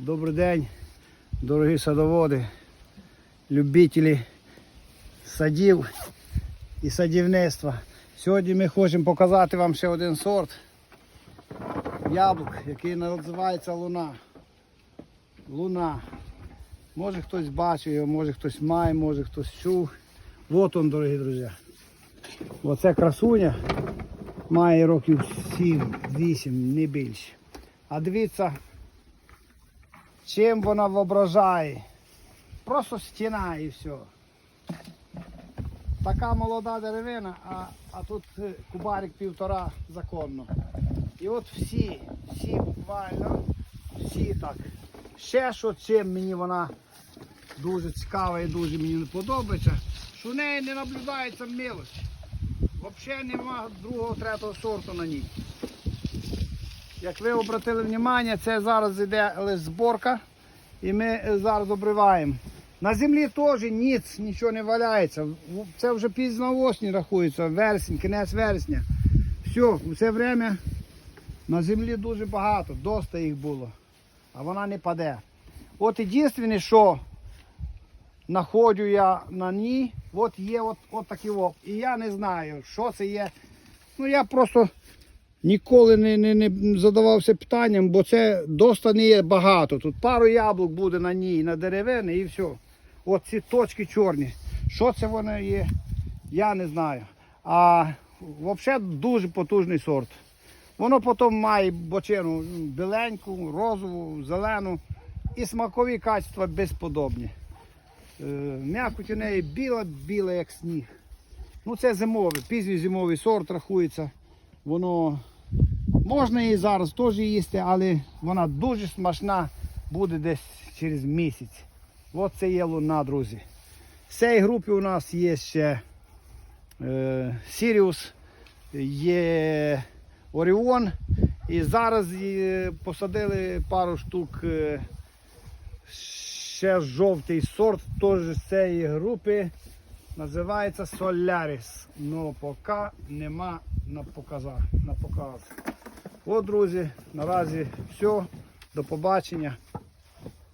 Добрий день, дорогі садоводи, любителі садів і садівництва. Сьогодні ми хочемо показати вам ще один сорт яблук, який називається луна. Луна. Може хтось бачив його, може хтось має, може хтось чув. Вот он, дорогі друзі. Оце красуня має років 7-8, не більше. А дивіться, чим вона воображає. Просто стіна і все. Така молода деревина, а, а тут е, кубарик півтора законно. І от всі, всі буквально, всі так. Ще що чим мені вона дуже цікава і дуже мені подобається, що в неї не наблюдається мелоч. Взагалі нема другого, третього сорту на ній. Як ви обратили увагу, це зараз йде лише зборка і ми зараз обриваємо. На землі теж ніц, нічого не валяється. Це вже пізно осінь рахується, вересень, кінець вересня. Все, в це время на землі дуже багато, доста їх було, а вона не паде. От єдине, що знаходжу я на ній, от є от, от такі от. І я не знаю, що це є. Ну я просто ніколи не, не, не задавався питанням, бо це доста не є багато. Тут пару яблук буде на ній, на деревини і все. От ці точки чорні. Що це воно є, я не знаю. А взагалі дуже потужний сорт. Воно потім має бочину біленьку, розову, зелену і смакові качества безподобні. Е, М'якоть у неї біла, біла, як сніг. Ну це зимовий, пізній зимовий сорт рахується. Воно можна її зараз теж їсти, але вона дуже смачна буде десь через місяць. От це є луна, друзі. В цій групі у нас є ще е, є Оріон. І зараз е, посадили пару штук е, ще жовтий сорт, теж з цієї групи. Називається Solaris. Ну поки нема на показах, на показ. От, друзі, наразі все. До побачення.